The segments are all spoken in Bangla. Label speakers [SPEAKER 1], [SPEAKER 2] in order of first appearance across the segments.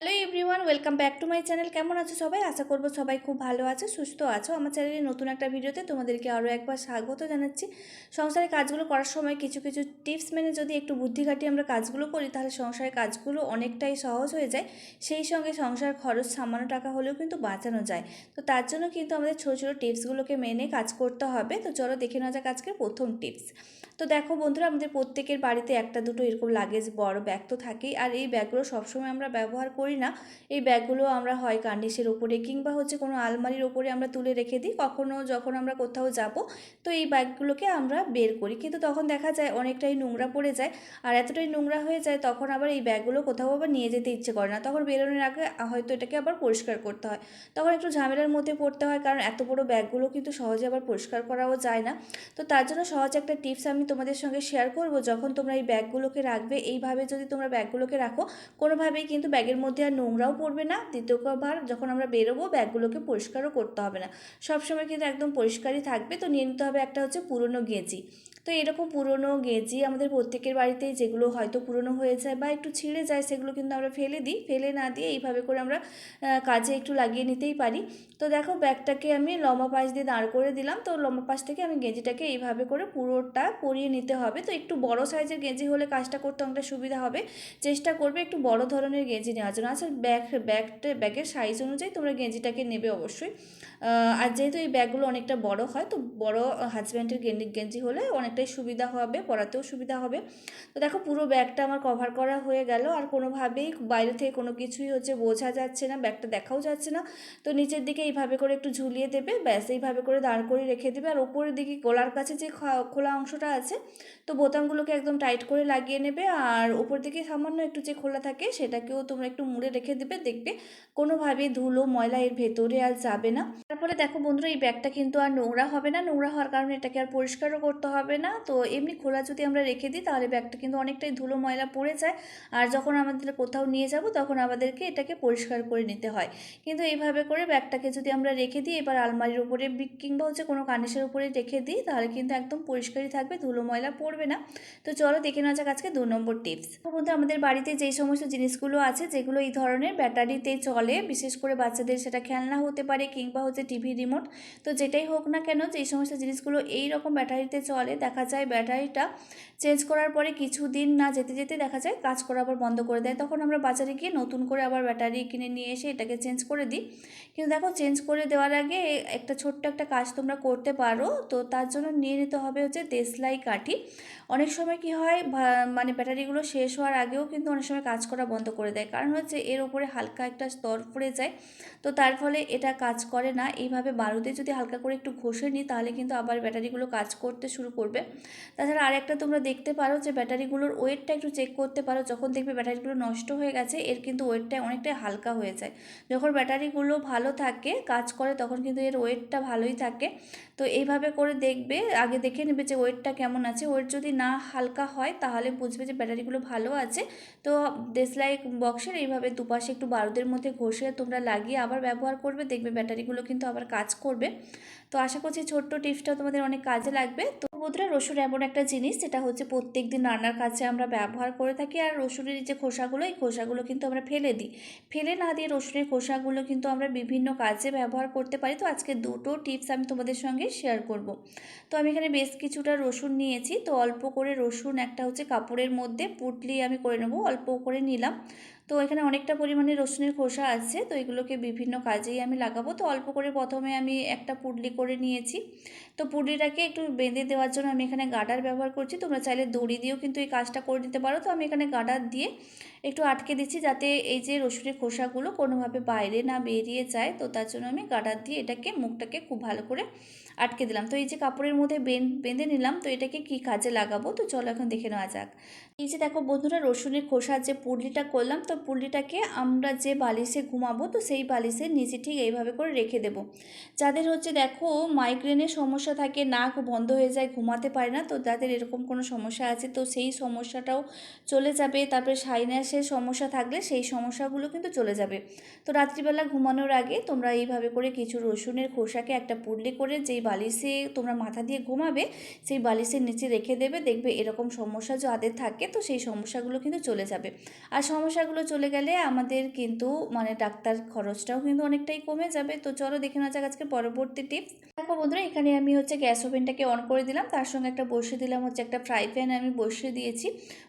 [SPEAKER 1] Hello everyone welcome back to my channel কেমন আছো সবাই? আশা করব সবাই খুব ভালো আছে, সুস্থ আছো। আমার চ্যানেলে নতুন একটা ভিডিওতে তোমাদেরকে আরও একবার স্বাগত জানাচ্ছি। সংসারের কাজগুলো করার সময় কিছু কিছু টিপস মেনে যদি একটু বুদ্ধি খাটিয়ে আমরা কাজগুলো করি, তাহলে সংসারের কাজগুলো অনেকটাই সহজ হয়ে যায়। সেই সঙ্গে সংসার খরচ, সামান্য টাকা হলেও কিন্তু বাঁচানো যায়। তো তার জন্য কিন্তু আমাদের ছোটো ছোটো টিপসগুলোকে মেনে কাজ করতে হবে। তো চলো দেখে নেওয়া যাক আজকের প্রথম টিপস তো দেখো বন্ধুরা, আমাদের প্রত্যেকের বাড়িতে একটা দুটো এরকম লাগেজ বড় ব্যাগ তো থাকেই। আর এই ব্যাগগুলো সবসময় আমরা ব্যবহার করি না। এই ব্যাগগুলো আমরা হয় কার্নিশের ওপরে কিংবা হচ্ছে কোনো আলমারির ওপরে আমরা তুলে রেখে দিই কখনও যখন আমরা কোথাও যাব, তো এই ব্যাগগুলোকে আমরা বের করি। কিন্তু তখন দেখা যায় অনেকটাই নোংরা পড়ে যায়। আর এতটাই নোংরা হয়ে যায়, তখন আবার এই ব্যাগগুলো কোথাও আবার নিয়ে যেতে ইচ্ছে করে না। তখন বেরোনোর আগে হয়তো এটাকে আবার পরিষ্কার করতে হয়। তখন একটু ঝামেলার মধ্যে পড়তে হয়, কারণ এত বড় ব্যাগগুলো কিন্তু সহজে আবার পরিষ্কার করাও যায় না। তো তার জন্য সহজ একটা টিপস আমি তোমাদের সঙ্গে শেয়ার করব, যখন তোমরা এই ব্যাগগুলোকে রাখবে, এইভাবে যদি তোমরা ব্যাগগুলোকে রাখো, কোনোভাবেই কিন্তু ব্যাগের মধ্যে আর নোংরাও পড়বে না। দ্বিতীয়বার যখন আমরা বেরোবো, ব্যাগগুলোকে পরিষ্কারও করতে হবে না। সবসময় কিন্তু একদম পরিষ্কারই থাকবে। তো নিয়ে নিতে হবে একটা হচ্ছে পুরনো গেঁজি তো এরকম পুরনো গেঁজি আমাদের প্রত্যেকের বাড়িতেই যেগুলো হয়তো পুরনো হয়ে যায় বা একটু ছিঁড়ে যায়, সেগুলো কিন্তু আমরা ফেলে দিই। ফেলে না দিয়ে এইভাবে করে আমরা কাজে একটু লাগিয়ে নিতেই পারি। তো দেখো, ব্যাগটাকে আমি লম্বা পাশ দিয়ে দাঁড় করে দিলাম। তো লম্বা পাশ থেকে আমি গেঁজিটাকে এইভাবে করে পুরোটা পরিয়ে নিতে হবে। তো একটু বড় সাইজের গেঁজি হলে কাজটা করতে অনেকটা সুবিধা হবে। চেষ্টা করবে একটু বড় ধরনের গেঁজি নেওয়ার জন্য। আচ্ছা ব্যাগ, ব্যাগটা, ব্যাগের সাইজ অনুযায়ী তোমরা গেঁজিটাকে নেবে অবশ্যই। আর যেহেতু এই ব্যাগগুলো অনেকটা বড় হয়, তো বড় হাজব্যান্ডের গেঞ্জি গেঞ্জি হলে অনেকটাই সুবিধা হবে, পরাতেও সুবিধা হবে। তো দেখো পুরো ব্যাগটা আমার কভার করা হয়ে গেল, আর কোনোভাবেই বাইরে থেকে কোনো কিছুই হচ্ছে বোঝা যাচ্ছে না, ব্যাগটা দেখাও যাচ্ছে না। তো নিচের দিকে এইভাবে করে একটু ঝুলিয়ে দেবে, ব্যাস এইভাবে করে দাঁড় করে রেখে দেবে, আর ওপরের দিকে গলার কাছে যে খোলা অংশটা আছে, তো বোতামগুলোকে একদম টাইট করে লাগিয়ে নেবে, আর ওপর দিকে সামান্য একটু যে খোলা থাকে সেটাকেও তোমরা একটু মুড়ে রেখে দেবে, দেখবে কোনোভাবেই ধুলো, ময়লা এর ভেতরে আর যাবে না। তারপরে দেখো বন্ধুরা, এই ব্যাগটা কিন্তু আর নোংরা হবে না। নোংরা হওয়ার কারণে এটাকে আর পরিষ্কারও করতে হবে না। তো এমনি খোলা যদি আমরা রেখে দিই, তাহলে ব্যাগটা কিন্তু অনেকটাই ধুলো ময়লা পড়ে যায়। আর যখন আমাদের কোথাও নিয়ে যাব, তখন আমাদেরকে এটাকে পরিষ্কার করে নিতে হয়। কিন্তু এইভাবে করে ব্যাগটাকে যদি আমরা রেখে দিই, এবার আলমারির উপরে কিংবা হচ্ছে কোনো কানিসের উপরে রেখে দিই, তাহলে কিন্তু একদম পরিষ্কারই থাকবে, ধুলো ময়লা পড়বে না। তো চলো দেখে নেওয়া যাক আজকে দু নম্বর টিপস। বন্ধু আমাদের বাড়িতে যেই সমস্ত জিনিসগুলো আছে, যেগুলো এই ধরনের ব্যাটারিতে চলে, বিশেষ করে বাচ্চাদের সেটা খেলনা হতে পারে, কিংবা হচ্ছে টিভি রিমোট তো যেটাই হোক না কেন যেই সমস্ত জিনিসগুলো এই রকম ব্যাটারিতে চলে, দেখা যায় ব্যাটারিটা চেঞ্জ করার পরে কিছু দিন না যেতে যেতে দেখা যায় কাজ করা আবার বন্ধ করে দেয়। তখন আমরা বাজারে গিয়ে নতুন করে আবার ব্যাটারি কিনে নিয়ে এসে এটাকে চেঞ্জ করে দিই। কিন্তু দেখো চেঞ্জ করে দেওয়ার আগে একটা ছোট্ট একটা কাজ তোমরা করতে পারো। তো তার জন্য নিয়ে নিতে হবে হচ্ছে দেশলাই কাঠি। অনেক সময় কি হয় মানে ব্যাটারিগুলো শেষ হওয়ার আগেও কিন্তু অনেক সময় কাজ করা বন্ধ করে দেয়। কারণ হচ্ছে এর ওপরে হালকা একটা স্তর পড়ে যায়। তো তার ফলে এটা কাজ করে না। এইভাবে বারুদে যদি হালকা করে একটু ঘষে নিই, তাহলে কিন্তু আবার ব্যাটারিগুলো কাজ করতে শুরু করবে। তাছাড়া আরেকটা তোমরা দেখতে পারো যে ব্যাটারিগুলোর ওয়েটটা একটু চেক করতে পারো। যখন দেখবে ব্যাটারিগুলো নষ্ট হয়ে গেছে, এর কিন্তু ওয়েটটা অনেকটাই হালকা হয়ে যায়। যখন ব্যাটারিগুলো ভালো থাকে, কাজ করে, তখন কিন্তু এর ওয়েটটা ভালোই থাকে। তো এইভাবে করে দেখবে, আগে দেখে নেবে যে ওয়েটটা কেমন আছে। ওয়েট যদি না হালকা হয়, তাহলে বুঝবে যে ব্যাটারিগুলো ভালো আছে। তো দেশলাই বক্সের এইভাবে দুপাশে একটু বারুদের মধ্যে ঘষে তোমরা লাগিয়ে আবার ব্যবহার করবে। দেখবে ব্যাটারিগুলো কিন্তু আবার কাজ করবে। তো আশা করছি ছোট্ট টিপসটা তোমাদের অনেক কাজে লাগবে। তো বন্ধুরা রসুন এমন একটা জিনিস, যেটা হচ্ছে প্রত্যেক দিন রান্নার কাছে আমরা ব্যবহার করে থাকি। আর রসুনের যে খোসাগুলো, এই খোসাগুলো কিন্তু আমরা ফেলে দিই। ফেলে না দিয়ে রসুনের খোসাগুলো কিন্তু আমরা বিভিন্ন কাজে ব্যবহার করতে পারি। তো আজকে দুটো টিপস আমি তোমাদের সঙ্গে শেয়ার করব। তো আমি এখানে বেশ কিছুটা রসুন নিয়েছি। তো অল্প করে রসুন একটা হচ্ছে কাপড়ের মধ্যে পুটলি আমি করে নেব, অল্প করে নিলাম। তো এখানে অনেকটা পরিমাণে রসুনের খোসা আছে। তো এগুলোকে বিভিন্ন কাজেই আমি লাগাবো। তো অল্প করে প্রথমে আমি একটা পুডলি করে নিয়েছি। তো পুডিটাকে একটু বেঁধে দেওয়ার জন্য আমি এখানে গাডার ব্যবহার করছি। তোমরা চাইলে দড়ি দিয়েও কিন্তু এই কাজটা করে দিতে পারো। তো আমি এখানে গাডার দিয়ে একটু আটকে দিচ্ছি যাতে এই যে রসুনের খোসাগুলো কোনোভাবে বাইরে না বেরিয়ে যায়। তো তার জন্য আমি গাডার দিয়ে এটাকে, মুখটাকে খুব ভালো করে আটকে দিলাম। তো এই যে কাপড়ের মধ্যে বেঁধে নিলাম, তো এটাকে কি কাজে লাগাবো? তো চলো এখন দেখে নেওয়া যাক। এই যে দেখো বন্ধুরা, রসুনের খোসার যে পুডলিটা করলাম, তো পুডলিটাকে আমরা যে বালিশে ঘুমাবো, তো সেই বালিশের নিচে ঠিক এইভাবে করে রেখে দেব। যাদের হচ্ছে দেখো মাইগ্রেনের সমস্যা থাকে, নাক বন্ধ হয়ে যায়, ঘুমাতে পারে না, তো যাদের এরকম কোনো সমস্যা আছে, তো সেই সমস্যাটাও চলে যাবে। তারপরে সাইনাসে গ্যাসের সমস্যা থাকলে সেই সমস্যাগুলো কিন্তু চলে যাবে। তো রাত্রিবেলা ঘুমানোর আগে তোমরা এইভাবে করে কিছু রসুনের খোসাকে একটা পুডলি করে যেই বালিশে তোমরা মাথা দিয়ে ঘুমাবে, সেই বালিশের নিচে রেখে দেবে, দেখবে এরকম সমস্যা যাদের থাকে তো সেই সমস্যাগুলো কিন্তু চলে যাবে। আর সমস্যাগুলো চলে গেলে আমাদের কিন্তু মানে ডাক্তার খরচটাও কিন্তু অনেকটাই কমে যাবে। তো চলো দেখে নেওয়া যাক আজকে পরবর্তী টিপস। দেখো বন্ধুরা, এখানে আমি হচ্ছে গ্যাস ওভেনটাকে অন করে দিলাম। তার সঙ্গে একটা বসিয়ে দিলাম হচ্ছে একটা ফ্রাই প্যান আমি বসিয়ে দিয়েছি।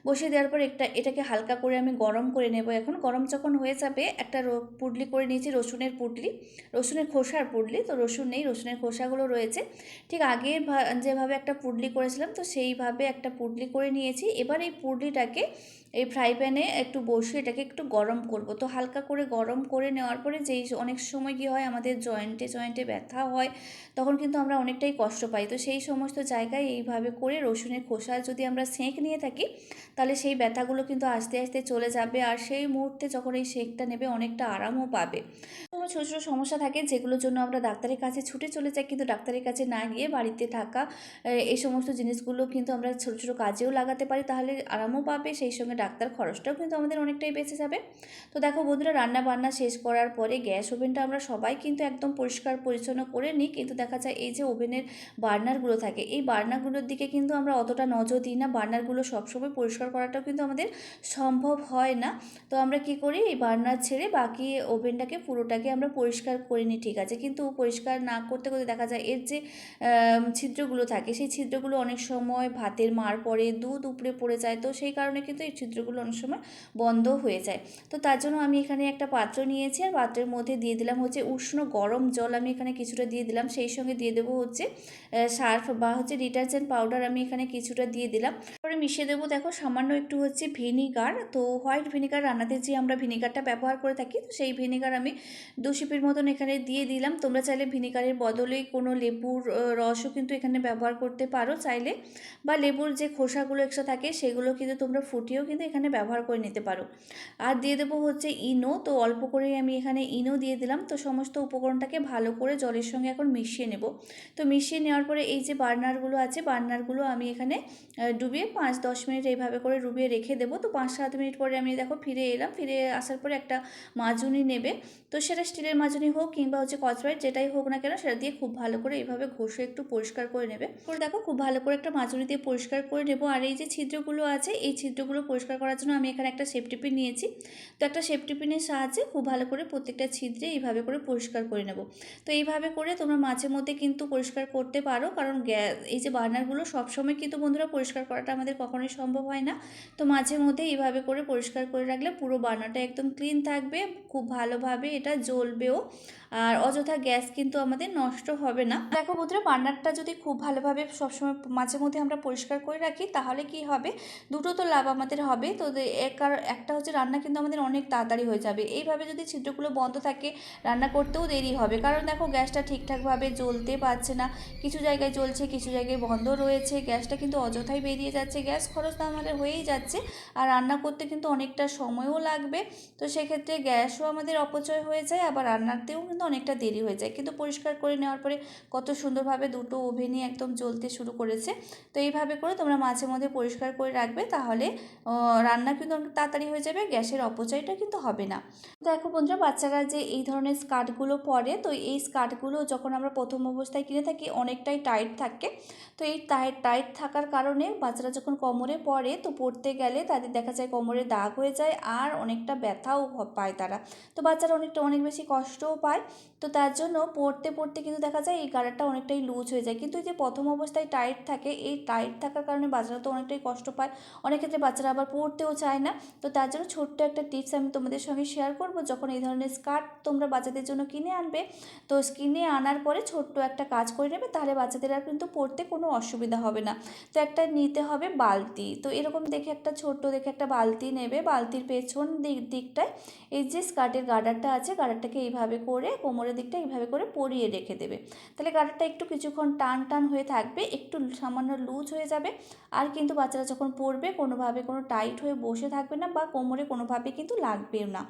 [SPEAKER 1] বসিয়ে দেওয়ার পর একটা এটাকে হালকা করে আমি গরম করে নেব। এখন গরম যখন হয়ে যাবে, একটা পুডলি করে নিয়েছি, রসুনের পুডলি। রসুনের খোসার পুডলি। তো রসুন নেই, রসুনের খোসাগুলো রয়েছে। ঠিক আগে যেভাবে একটা পুডলি করেছিলাম, তো সেইভাবে একটা পুডলি করে নিয়েছি। এবার এই পুডলিটাকে এই ফ্রাই প্যানে একটু বসিয়ে এটাকে একটু গরম করব। তো হালকা করে গরম করে নেওয়ার পরে যেই অনেক সময় কী হয়, আমাদের জয়েন্টে জয়েন্টে ব্যথা হয়, তখন কিন্তু আমরা অনেকটাই কষ্ট পাই। তো সেই সমস্ত জায়গায় এইভাবে করে রসুনের খোসা যদি আমরা সেঁক নিয়ে থাকি, তাহলে সেই ব্যথাগুলো কিন্তু আস্তে আস্তে চলে যাবে আর সেই মুহূর্তে যখন এই সেঁকটা নেবে অনেকটা আরামও পাবে। কোনো ছোটো ছোটো সমস্যা থাকে যেগুলোর জন্য আমরা ডাক্তারের কাছে ছুটে চলে যাই, কিন্তু ডাক্তারের কাছে না গিয়ে বাড়িতে থাকা এই সমস্ত জিনিসগুলো কিন্তু আমরা ছোটো ছোটো কাজেও লাগাতে পারি, তাহলে আরামও পাবে, সেই সঙ্গে ডাক্তার খরচটাও কিন্তু আমাদের অনেকটাই বেঁচে যাবে। তো দেখো বন্ধুরা রান্না বান্না শেষ করার পরে গ্যাস ওভেনটা আমরা সবাই কিন্তু একদম পরিষ্কার পরিচ্ছন্ন করে নিই। কিন্তু দেখা যায় এই যে ওভেনের বার্নারগুলো থাকে, এই বার্নারগুলোর দিকে কিন্তু আমরা অতটা নজর দিই না। বার্নারগুলো সবসময় পরিষ্কার করাটাও কিন্তু আমাদের সম্ভব হয় না। তো আমরা কি করি, এই বার্নার ছেড়ে বাকি ওভেনটাকে, পুরোটাকে আমরা পরিষ্কার করে নিই, ঠিক আছে? কিন্তু পরিষ্কার না করতে করতে দেখা যায় এর যে ছিদ্রগুলো থাকে, সেই ছিদ্রগুলো অনেক সময় ভাতের মার পড়ে দুধ উপড়ে পড়ে যায়। তো সেই কারণে কিন্তু এই ছিদ্রগুলো অনেক সময় বন্ধ হয়ে যায়। তো তার জন্য আমি এখানে একটা পাত্র নিয়েছি আর পাত্রের মধ্যে দিয়ে দিলাম হচ্ছে উষ্ণ গরম জল আমি এখানে কিছুটা দিয়ে দিলাম। সেই সঙ্গে দিয়ে দেবো হচ্ছে সার্ফ বা হচ্ছে ডিটারজেন্ট পাউডার আমি এখানে কিছুটা দিয়ে দিলাম। তারপরে মিশিয়ে দেবো দেখো সামান্য একটু হচ্ছে ভিনিগার। তো হোয়াইট ভিনিগার রান্নাতে যে আমরা ভিনিগারটা ব্যবহার করে থাকি, তো সেই ভিনিগার আমি দু শিপির মতন এখানে দিয়ে দিলাম। তোমরা চাইলে ভিনিগারের বদলে কোনো লেবুর রসও কিন্তু এখানে ব্যবহার করতে পারো চাইলে। বা লেবুর যে খোসাগুলো এক্সট্রা থাকে, সেগুলো কিন্তু তোমরা ফুটিয়েও কিন্তু এখানে ব্যবহার করে নিতে পারো। আর দিয়ে দেবো হচ্ছে ইনো। তো অল্প করেই আমি এখানে ইনো দিয়ে দিলাম। তো সমস্ত উপকরণটাকে ভালো করে জলের সঙ্গে এখন মিশিয়ে নেব। তো মিশিয়ে নেওয়ার পরে এই যে বার্নারগুলো আছে, বার্নারগুলো আমি এখানে ডুবিয়ে পাঁচ দশ মিনিট এইভাবে করে ডুবিয়ে রেখে দেবো। তো পাঁচ সাত মিনিট পরে আমি দেখো ফিরে এলাম। ফিরে আসার পরে একটা মাজুনি নেবে। তো সেটা স্টিলের মাজুনি হোক কিংবা হচ্ছে কচরাইট যেটাই হোক না কেন, সেটা দিয়ে খুব ভালো করে এইভাবে ঘষে একটু পরিষ্কার করে নেবে। করে দেখো খুব ভালো করে একটা মাজুনি দিয়ে পরিষ্কার করে নেব। আর এই যে ছিদ্রগুলো আছে, এই ছিদ্রগুলো পরিষ্কার করার জন্য আমি এখানে একটা সেফটি পিন নিয়েছি। তো একটা সেফটি পিনের সাহায্যে খুব ভালো করে প্রত্যেকটা ছিদ্রে এইভাবে করে পরিষ্কার করে নেব। তো এইভাবে করে তোমরা মাঝে মধ্যে কিন্তু পরিষ্কার করতে পারো, কারণ গ্যাস এই যে বার্নারগুলো সবসময় কিন্তু বন্ধুরা পরিষ্কার করাটা আমাদের কখনোই সম্ভব হয় না। তো মাঝে মধ্যে এইভাবে করে পরিষ্কার করে রাখলে পুরো বার্নারটা একদম ক্লিন থাকবে, খুব ভালোভাবে এটা জ্বলবেও। আর অযথা গ্যাস কিন্তু আমাদের নষ্ট হবে না। দেখো বন্ধুরা বার্নারটা যদি খুব ভালোভাবে সবসময় মাঝে মধ্যে আমরা পরিষ্কার করে রাখি, তাহলে কি হবে? দুটো তো লাভ আমাদের হবে। তো একটা হচ্ছে রান্না কিন্তু আমাদের অনেক তাড়াতাড়ি হয়ে যাবে। এইভাবে যদি ছিদ্রগুলো বন্ধ থাকে, রান্না করতেও দেরি হবে। কারণ দেখো, গ্যাসটা ঠিকঠাকভাবে জ্বলতে পারছে না। কিছু জায়গায় জ্বলছে, কিছু জায়গায় বন্ধ রয়েছে। গ্যাসটা কিন্তু অযথাই বেরিয়ে যাচ্ছে। গ্যাস খরচ তো আমাদের হয়েই যাচ্ছে। আর রান্না করতে কিন্তু অনেকটা সময়ও লাগবে। তো সেক্ষেত্রে গ্যাসও আমাদের অপচয় হয়ে যায়, আবার রান্নাতেও কিন্তু অনেকটা দেরি হয়ে যায়। কিন্তু পরিষ্কার করে নেওয়ার পরে কত সুন্দরভাবে দুটো ওভেনই একদম জ্বলতে শুরু করেছে। তো এইভাবে করে তোমরা মাঝে মধ্যে পরিষ্কার করে রাখবে তাহলে রান্না কিন্তু অনেক তাড়াতাড়ি হয়ে যাবে, গ্যাসের অপচয়টা কিন্তু হবে না। দেখো বন্ধুরা, বাচ্চারা যে এই ধরনের স্কার্টগুলো পরে, তো এই স্কার্টগুলো যখন আমরা প্রথম অবস্থায় কিনে থাকি, অনেকটাই টাইট থাকে। তো এই টাইট টাইট থাকার কারণে বাচ্চারা যখন কোমরে পরে, তো পড়তে গেলে তাদের দেখা যায় কোমরে দাগ হয়ে যায় আর অনেকটা ব্যথাও পায় তারা। তো বাচ্চারা অনেকটা, অনেক বেশি কষ্টও পায়। flesh. তো তার জন্য পড়তে পড়তে কিন্তু দেখা যায় এই গাড়াটা অনেকটাই লুজ হয়ে যায়। কিন্তু এই যে প্রথম অবস্থায় টাইট থাকে, এই টাইট থাকার কারণে বাচ্চারা তো অনেকটাই কষ্ট পায়। অনেক ক্ষেত্রে বাচ্চারা আবার পড়তেও চায় না। তো তার জন্য ছোট্ট একটা টিপস আমি তোমাদের সঙ্গে শেয়ার করব। যখন এই ধরনের স্কার্ট তোমরা বাচ্চাদের জন্য কিনে আনবে, তো কিনে আনার পরে ছোট্ট একটা কাজ করে নেবে, তাহলে বাচ্চাদের আর কিন্তু পড়তে কোনো অসুবিধা হবে না। তো একটা নিতে হবে বালতি। তো এরকম দেখে একটা ছোট্ট দেখে একটা বালতি নেবে। বালতির পেছন দিক, দিকটায় এই যে স্কার্টের গার্ডারটা আছে গার্ডারটাকে এইভাবে করে কোমরের দিকটা এইভাবে করে পরিয়ে রেখে দেবে। তাহলে গার্ডারটা একটু কিছুক্ষণ টান টান হয়ে থাকবে, একটু সামান্য লুজ হয়ে যাবে। আর কিন্তু বাচ্চারা যখন পড়বে, কোনোভাবে কোনো টাইট হয়ে বসে থাকবে না বা কোমরে কোনোভাবে কিন্তু লাগবেও না।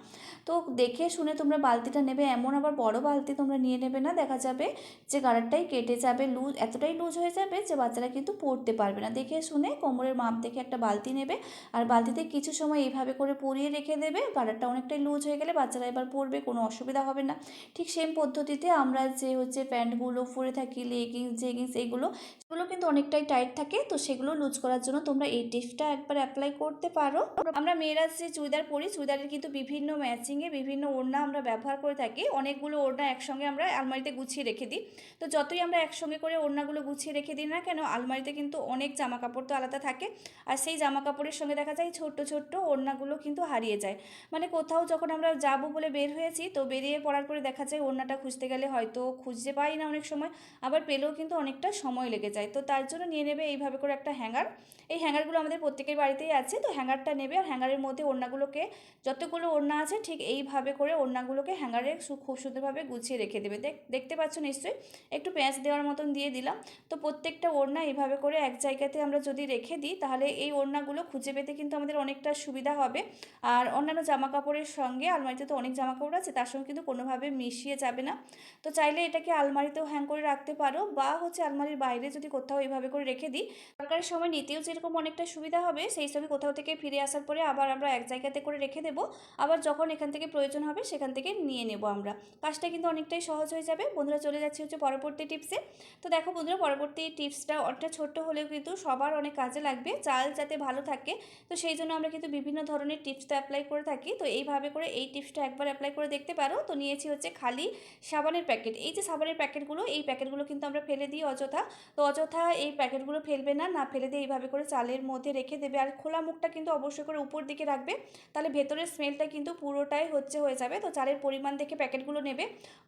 [SPEAKER 1] তো দেখে শুনে তোমরা বালতিটা নেবে, এমন আবার বড় বালতি তোমরা নিয়ে নেবে না। দেখা যাবে যে গার্ডারটাই কেটে যাবে, লুজ, এতটাই লুজ হয়ে যাবে যে বাচ্চারা কিন্তু পড়তে পারবে না। দেখে শুনে কোমরের মাপ দেখে একটা বালতি নেবে। আর বালতিতে কিছু সময় এইভাবে করে পরিয়ে রেখে দেবে। গার্ডারটা অনেকটাই লুজ হয়ে গেলে বাচ্চারা এবার পরবে কোনো অসুবিধা হবে না। ঠিক সেম পদ্ধতিতে আমরা যে হচ্ছে প্যান্টগুলো পরে থাকি লেগিংস জেগিংস এগুলো, সেগুলো কিন্তু অনেকটাই টাইট থাকে। তো সেগুলো লুজ করার জন্য তোমরা এই টিপসটা একবার অ্যাপ্লাই করতে পারো। আমরা মেয়েরা যে চুড়িদার পরি, চুড়িদারের কিন্তু বিভিন্ন ম্যাচিংয়ে বিভিন্ন ওড়না আমরা ব্যবহার করে থাকি। অনেকগুলো ওড়না একসঙ্গে আমরা আলমারিতে গুছিয়ে রেখে দিই। তো যতই আমরা একসঙ্গে করে ওড়নাগুলো গুছিয়ে রেখে দিই না কেন, আলমারিতে কিন্তু অনেক জামা কাপড় তো আলাদা থাকে। আর সেই জামা কাপড়ের সঙ্গে দেখা যায় ছোট্ট ছোট্ট ওড়নাগুলো কিন্তু হারিয়ে যায়। মানে কোথাও যখন আমরা যাব বলে বের হয়েছি, তো বেরিয়ে পড়ার পরে দেখা যায় ওড়নাটা খুঁজতে গেলে হয়তো খুঁজতে পাই না অনেক সময়, আবার পেলেও কিন্তু অনেকটা সময় লেগে যায়। তো তার জন্য নিয়ে নেবে এইভাবে করে একটা হ্যাঙ্গার। এই হ্যাঙ্গারগুলো আমাদের প্রত্যেকের বাড়িতেই আছে, তো হ্যাঙ্গারটা নেবে আর হ্যাঙ্গারের মধ্যে ওড়নাগুলোকে, যতগুলো ওড়না আছে ঠিক এইভাবে করে ওড়নাগুলোকে হ্যাঙ্গারে খুব সুন্দরভাবে গুছিয়ে রেখে দেবে। দেখ, দেখতে পাচ্ছ নিশ্চয়ই, একটু পেঁয়াজ দেওয়ার মতন দিয়ে দিলাম। তো প্রত্যেকটা ওড়না এইভাবে করে এক জায়গাতে আমরা যদি রেখে দিই, তাহলে এই ওড়নাগুলো খুঁজে পেতে কিন্তু আমাদের অনেকটা সুবিধা হবে। আর অন্যান্য জামা কাপড়ের সঙ্গে, আলমারিতে তো অনেক জামা কাপড় আছে, তার সঙ্গে কিন্তু কোনোভাবে মিশিয়ে যাবে না। তো চাইলে এটাকে আলমারিতেও হ্যাং করে রাখতে পারো বা হচ্ছে আলমারির বাইরে যদি কোথাও এইভাবে করে রেখে দিই। দরকারের সময় নিতেও যেরকম অনেকটা সুবিধা হবে, সেই সঙ্গে কোথাও থেকে ফিরে আসার পরে আবার আমরা এক জায়গাতে করে রেখে দেবো। আবার যখন এখান থেকে প্রয়োজন হবে সেখান থেকে নিয়ে নেব আমরা। কাজটা কিন্তু অনেকটাই সহজ হয়ে যাবে। বন্ধুরা চলে যাচ্ছে হচ্ছে পরবর্তী টিপসে তো দেখো বন্ধুরা, পরবর্তী টিপসটা অনেকটা ছোট্ট হলেও কিন্তু সবার অনেক কাজে লাগবে। চাল যাতে ভালো থাকে, তো সেই জন্য আমরা কিন্তু বিভিন্ন ধরনের টিপসটা অ্যাপ্লাই করে থাকি। তো এইভাবে করে এই টিপসটা একবার অ্যাপ্লাই করে দেখতে পারো। তো নিয়েছি হচ্ছে খালি সাবানের প্যাকেট। এই যে সাবানের প্যাকেটগুলো, এই প্যাকেটগুলো কিন্তু আমরা ফেলে দিই অযথা। তো অযথা এই প্যাকেটগুলো ফেলবে না না ফেলে দিয়ে এইভাবে করে চালের মধ্যে রেখে দেবে। আর খোলা মুখটা কিন্তু অবশ্যই করে উপর দিকে রাখবে, তাহলে ভেতরের স্মেলটা কিন্তু পুরোটাই হচ্ছে হয়ে যাবে। তো চালের পরিমাণ দেখে প্যাকেটগুলো নেবে।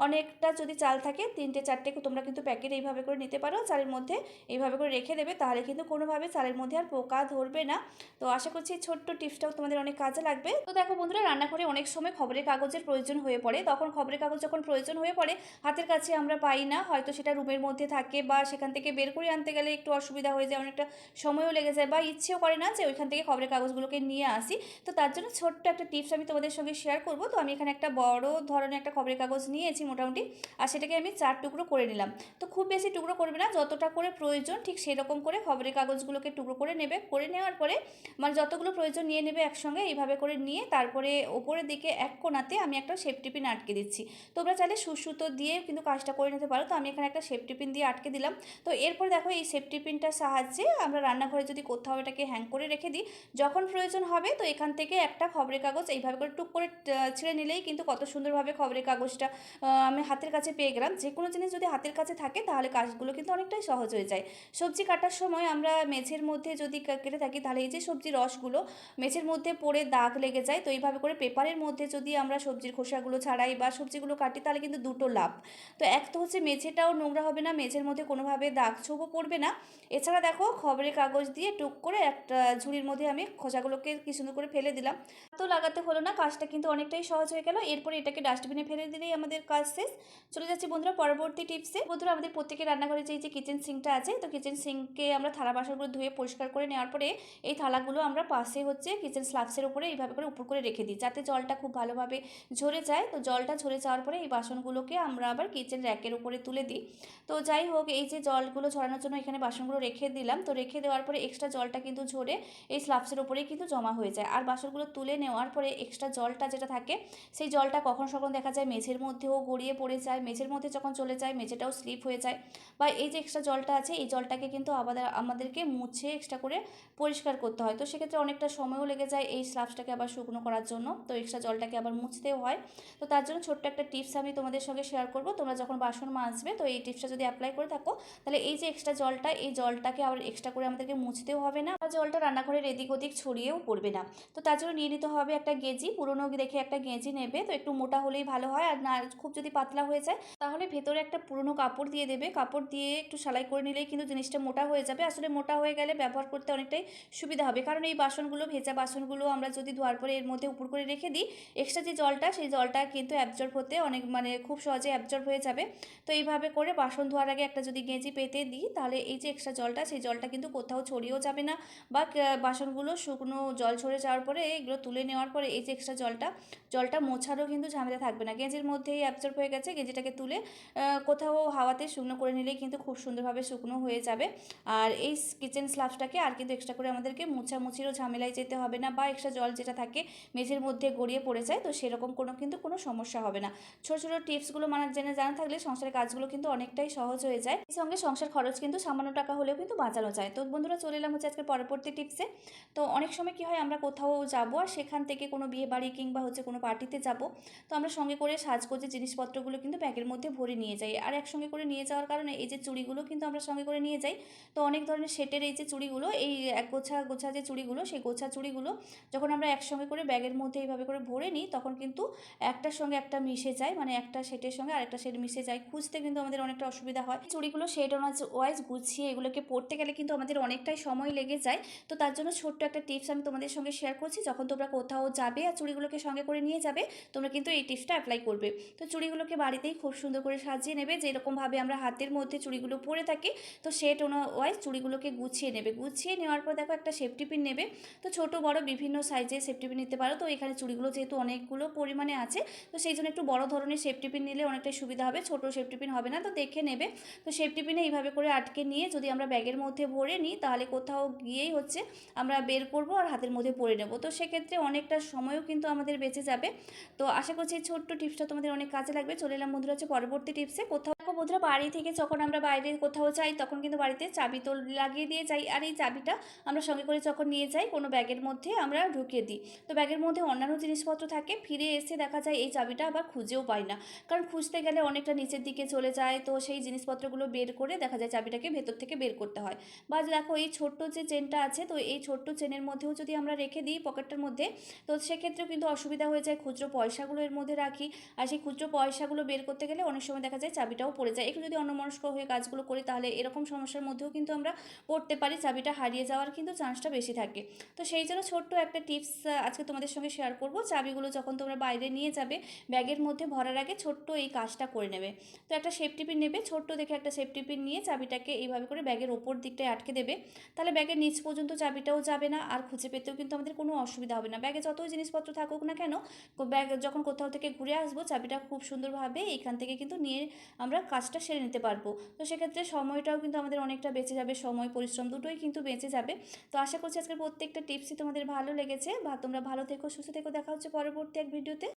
[SPEAKER 1] অনেকটা যদি চাল থাকে, তিনটে, চারটে, তোমরা কিন্তু প্যাকেট এইভাবে করে নিতে পারো। চালের মধ্যে এইভাবে করে রেখে দেবে, তাহলে কিন্তু কোনোভাবে চালের মধ্যে আর পোকা ধরবে না। তো আশা করছি ছোট্ট টিপসটাও তোমাদের অনেক কাজে লাগবে। তো দেখো বন্ধুরা, রান্নাঘরে অনেক সময় খবরের কাগজের প্রয়োজন হয়ে পড়ে। তখন খবরের কাগজ যখন প্রয়োজন হয়ে পড়ে। হাতের কাছে আমরা পাই না, হয়তো সেটা রুমের মধ্যে থাকে বা সেখান থেকে বের করে আনতে গেলে একটু অসুবিধা হয়ে যায়, অনেকটা সময়ও লেগে যায় বা ইচ্ছেও করে না যে ওইখান থেকে খবরের কাগজগুলোকে নিয়ে আসি। তো তার জন্য ছোট্ট একটা টিপস আমি তোমাদের সঙ্গে শেয়ার করব। তো আমি এখানে একটা বড় ধরনের একটা খবরের কাগজ নিয়েছি মোটামুটি, আর সেটাকে আমি চার টুকরো করে নিলাম। তো খুব বেশি টুকরো করবে না, যতটা করে প্রয়োজন ঠিক সেরকম করে খবরের কাগজগুলোকে টুকরো করে নেবে। করে নেওয়ার পরে মানে যতগুলো প্রয়োজন নিয়ে নেবে একসঙ্গে এইভাবে করে নিয়ে তারপরে ওপরের দিকে এক কোণাতে আমি একটা সেফটিপিন আটকে দিচ্ছি। তোমরা সুসুতো দিয়ে কিন্তু কাজটা করে নিতে পারো। তো আমি এখানে একটা সেফটি পিন দিয়ে আটকে দিলাম। তো এরপর দেখো এই সেফটি পিনটার সাহায্যে আমরা রান্নাঘরে যদি কোথাও এটাকে হ্যাং করে রেখে দিই, যখন প্রয়োজন হবে তো এখান থেকে একটা খবরের কাগজ এইভাবে করে টুক করে ছিঁড়ে নিলেই কিন্তু কত সুন্দরভাবে খবরের কাগজটা আমি হাতের কাছে পেয়ে গেলাম। যে কোনো জিনিস যদি হাতের কাছে থাকে তাহলে কাজগুলো কিন্তু অনেকটাই সহজ হয়ে যায়। সবজি কাটার সময় আমরা মেঝের মধ্যে যদি কেটে থাকি তাহলে এই যে সবজির রসগুলো মেঝের মধ্যে পড়ে দাগ লেগে যায়। তো এইভাবে করে পেপারের মধ্যে যদি আমরা সবজির খোসাগুলো ছাড়াই বা সবজিগুলো কাটি তাহলে কিন্তু দুটো লাভ তো এক তো হচ্ছে মেঝেটাও নোংরা হবে না, মেঝের মধ্যে কোনোভাবে দাগ ছোপও পড়বে না। এছাড়া দেখো খবরের কাগজ দিয়ে টুক করে একটা ঝুড়ির মধ্যে আমি খোসাগুলোকে কি সুন্দর করে ফেলে দিলাম। তো লাগাতে হলো না, কাজটা কিন্তু অনেকটাই সহজ হয়ে গেল। এরপরে এটাকে ডাস্টবিনে ফেলে দিলেই আমাদের কাজ শেষ। চলে যাচ্ছি বন্ধুরা পরবর্তী টিপসে। বন্ধুরা, আমাদের প্রত্যেকের রান্নাঘরে যে যে কিচেন সিঙ্কটা আছে, তো কিচেন সিঙ্কে আমরা থালা বাসনগুলো ধুয়ে পরিষ্কার করে নেওয়ার পরে এই থালাগুলো আমরা পাশে হচ্ছে কিচেন স্লাবসের উপরে এইভাবে করে উপর করে রেখে দিই, যাতে জলটা খুব ভালোভাবে ঝরে যায়। তো জলটা ঝরে যাওয়ার পরে এই বাসনগুলোকে আমরা আবার কিচেন র্যাকের উপরে তুলে দিই। তো যাই হোক, এই যে জলগুলো ঝরানোর জন্য এখানে বাসনগুলো রেখে দিলাম। তো রেখে দেওয়ার পরে এক্সট্রা জলটা কিন্তু ঝরে এই স্লাবসের উপরেই কিন্তু জমা হয়ে যায়। আর বাসনগুলো তুলে নেওয়ার পরে এক্সট্রা জলটা যেটা থাকে, সেই জলটা কখন সখন দেখা যায় মেঝের মধ্যেও গড়িয়ে পড়ে যায়। মেঝের মধ্যে যখন চলে যায়, মেঝেটাও স্লিপ হয়ে যায়। বা এই যে এক্সট্রা জলটা আছে, এই জলটাকে কিন্তু আমাদের, আমাদেরকে মুছে এক্সট্রা করে পরিষ্কার করতে হয়। তো সেক্ষেত্রে অনেকটা সময়ও লেগে যায় এই স্লাবসটাকে আবার শুকনো করার জন্য। তো এক্সট্রা জলটাকে আবার মুছতেও হয়। তো তার জন্য ছোট্ট একটা টিপস আমি তোমাদের সঙ্গে শেয়ার করব। তোমরা যখন বাসন মাজবে, তো এই টিপসটা যদি অ্যাপ্লাই করে থাকো, তাহলে এই যে এক্সট্রা জলটা, এই জলটাকে আবার এক্সট্রা করে আমাদেরকে মুছতেও হবে না। আর জলটা রান্নাঘরের এদিক ওদিক ছড়িয়েও পড়বে না। তো তার জন্য নিয়ে নিতে হবে একটা গেজি। পুরনো দেখে একটা গেজি নেবে, তো একটু মোটা হলেই ভালো হয়। আর না, খুব যদি পাতলা হয়ে যায়, তাহলে ভেতরে একটা পুরনো কাপড় দিয়ে দেবে। কাপড় দিয়ে একটু সেলাই করে নিলেই কিন্তু জিনিসটা মোটা হয়ে যাবে। আসলে মোটা হয়ে গেলে ব্যবহার করতে অনেকটাই সুবিধা হবে। কারণ এই বাসনগুলো, ভেজা বাসনগুলো আমরা যদি ধোয়ার পরে এর মধ্যে উপর করে রেখে দিই এক্সট্রা যে জলটা, সেই জলটা কিন্তু অ্যাবজর্ব হতে অনেক মানে খুব সহজে অ্যাবজর্ব হয়ে যাবে। তো এইভাবে করে বাসন ধোয়ার আগে একটা যদি গেঁজি পেতে দিই, তাহলে এই যে এক্সট্রা জলটা, সেই জলটা কিন্তু কোথাও ছড়িয়েও যাবে না বা বাসনগুলো শুকনো জল ছড়ে যাওয়ার পরে এগুলো তুলে নেওয়ার পরে এই যে এক্সট্রা জলটা জলটা মোছারও কিন্তু ঝামেলা থাকবে না। গেঁজির মধ্যেই অ্যাবজর্ব হয়ে গেছে, গেঁজিটাকে তুলে কোথাও হাওয়াতে শুকনো করে নিলেই কিন্তু খুব সুন্দরভাবে শুকনো হয়ে যাবে। আর এই কিচেন স্লাবসটাকে আর কিন্তু এক্সট্রা করে আমাদেরকে মোছামুছিরও ঝামেলায় যেতে হবে না বা এক্সট্রা জল যেটা থাকে, মেঝের মধ্যে গড়িয়ে পড়ে যায়, তো সেরকম কোনো কিন্তু কোনো সমস্যা হবে না। ছোটো ছোটো টিপসগুলো মানে জেনে জানা থাকলে সংসারের কাজগুলো কিন্তু অনেকটাই সহজ হয়ে যায়। এই সঙ্গে সংসার খরচ কিন্তু সামান্য টাকা হলেও কিন্তু বাঁচানো যায়। তো বন্ধুরা চলে এলাম হচ্ছে আজকে পরবর্তী টিপসে। তো অনেক সময় কি হয়, আমরা কোথাও যাব আর সেখান থেকে কোনো বিয়ে বাড়ি কিংবা হচ্ছে কোনো পার্টিতে যাব। তো আমরা সঙ্গে করে সাজগোজের জিনিসপত্রগুলো কিন্তু ব্যাগের মধ্যে ভরে নিয়ে যাই। আর একসঙ্গে করে নিয়ে যাওয়ার কারণে এই যে চুড়িগুলো কিন্তু আমরা সঙ্গে করে নিয়ে যাই। তো অনেক ধরনের সেটের এই যে চুড়িগুলো, এই এক গোছা গোছা যে চুড়িগুলো, সেই গোছা চুড়িগুলো যখন আমরা একসঙ্গে করে ব্যাগের মধ্যে এইভাবে করে ভরে নিই, তখন কিন্তু একটার সঙ্গে একটা মিশে যায়। মানে একটা সেটের সঙ্গে আরেকটা সেট মিশে যায়। খুঁজতে কিন্তু আমাদের অনেকটা অসুবিধা হয়। চুড়িগুলো সেট ওয়াইজ গুছিয়ে এগুলোকে পড়তে গেলে কিন্তু আমাদের অনেকটাই সময় লেগে যায়। তো তার জন্য ছোট্ট একটা টিপস আমি তোমাদের সঙ্গে শেয়ার করছি। যখন তোমরা কোথাও যাবে আর চুড়িগুলোকে সঙ্গে করে নিয়ে যাবে, তোমরা কিন্তু এই টিপসটা অ্যাপ্লাই করবে। তো চুড়িগুলোকে বাড়িতেই খুব সুন্দর করে সাজিয়ে নেবে। যেরকমভাবে আমরা হাতের মধ্যে চুড়িগুলো পরে থাকি, তো সেট ওয়াইজ চুড়িগুলোকে গুছিয়ে নেবে। গুছিয়ে নেওয়ার পর দেখো একটা সেফটি পিন নেবে। তো ছোট, বড় বিভিন্ন সাইজের সেফটি পিন নিতে পারো। তো এখানে চুড়িগুলো যেহেতু অনেকগুলো পরিমাণে আছে, তো সেই জন্য একটু বড় ধরনের সেফটি পিন নিলে অনেকটাই সুবিধা হবে, ছোট সেফটি পিন হবে না, তো দেখে নেবে। তো সেফটি পিনে এইভাবে করে আটকে নিয়ে যদি আমরা ব্যাগের মধ্যে ভরে নিই, তাহলে কোথাও গিয়েই হচ্ছে আমরা বের করব আর হাতের মধ্যে পরে নেব। তো সেক্ষেত্রে অনেকটা সময়ও কিন্তু আমাদের বেঁচে যাবে। তো আশা করছি এই ছোট্ট টিপসটা তোমাদের অনেক কাজে লাগবে। চলে এলাম বন্ধুরা হচ্ছে পরবর্তী টিপসে কোথাও বন্ধুরা, বাড়ি থেকে যখন আমরা বাইরে কোথাও যাই, তখন কিন্তু বাড়িতে চাবি তো লাগিয়ে দিয়ে যাই। আর এই চাবিটা আমরা সঙ্গে করে যখন নিয়ে যাই, কোনো ব্যাগের মধ্যে আমরা ঢুকিয়ে দিই। তো ব্যাগের মধ্যে অন্যান্য জিনিসপত্র থাকে, ফিরে এসে দেখা যায় এই চাবিটা আবার খুঁজেও পাই না। কারণ খুঁজতে গেলে অনেকটা নিচের দিকে চলে যায়, তো সেই জিনিসপত্রগুলো বের করে দেখা যায় চাবিটাকে ভেতর থেকে বের করতে হয়। বা দেখো এই ছোট্ট যে চেনটা আছে, তো এই ছোট্ট চেনের মধ্যেও যদি আমরা রেখে দিই পকেটটার মধ্যে, তো সেক্ষেত্রেও কিন্তু অসুবিধা হয়ে যায় খুচরো পয়সাগুলো এর মধ্যে রাখি। আর সেই খুচরো পয়সাগুলো বের করতে গেলে অনেক সময় দেখা যায় চাবিটাও পড়ে যায়। একটু যদি অন্যমনস্ক হয়ে কাজগুলো করি তাহলে এরকম সমস্যার মধ্যেও কিন্তু আমরা পড়তে পারি, চাবিটা হারিয়ে যাওয়ার কিন্তু চান্সটা বেশি থাকে। তো সেই জন্য ছোট্ট একটা টিপস আজকে তোমাদের সঙ্গে শেয়ার করব। চাবিগুলো যখন তোমরা বাইরে নিয়ে যাবে, ব্যাগের মধ্যে ভরার আগে ছোট্ট এই কাজটা করে নেবে। তো একটা সেফটি পিন নেবে, ছোট্ট দেখে একটা সেফটি পিন নিয়ে চাবিটাকে এইভাবে করে ব্যাগের ওপর দিকটায় আটকে দেবে। তাহলে ব্যাগের নিচ পর্যন্ত চাবিটাও যাবে না, আর খুঁজে পেতেও কিন্তু আমাদের কোনো অসুবিধা হবে না। ব্যাগে যতই জিনিসপত্র থাকুক না কেন ব্যাগ যখন কোথাও থেকে ঘুরে আসব, চাবিটা খুব সুন্দরভাবে এখান থেকে কিন্তু নিয়ে আমরা কাজটা সেরে নিতে পারব। তো সেক্ষেত্রে সময়টাও কিন্তু আমাদের অনেকটা বেঁচে যাবে, সময়, পরিশ্রম দুটোই কিন্তু বেঁচে যাবে। তো আশা করছি আজকের প্রত্যেকটা টিপসই তোমাদের ভালো লেগেছে। বা তোমরা ভালো থেকো, সুস্থ থেকো। দেখা হচ্ছে পরবর্তী এক ভিডিওতে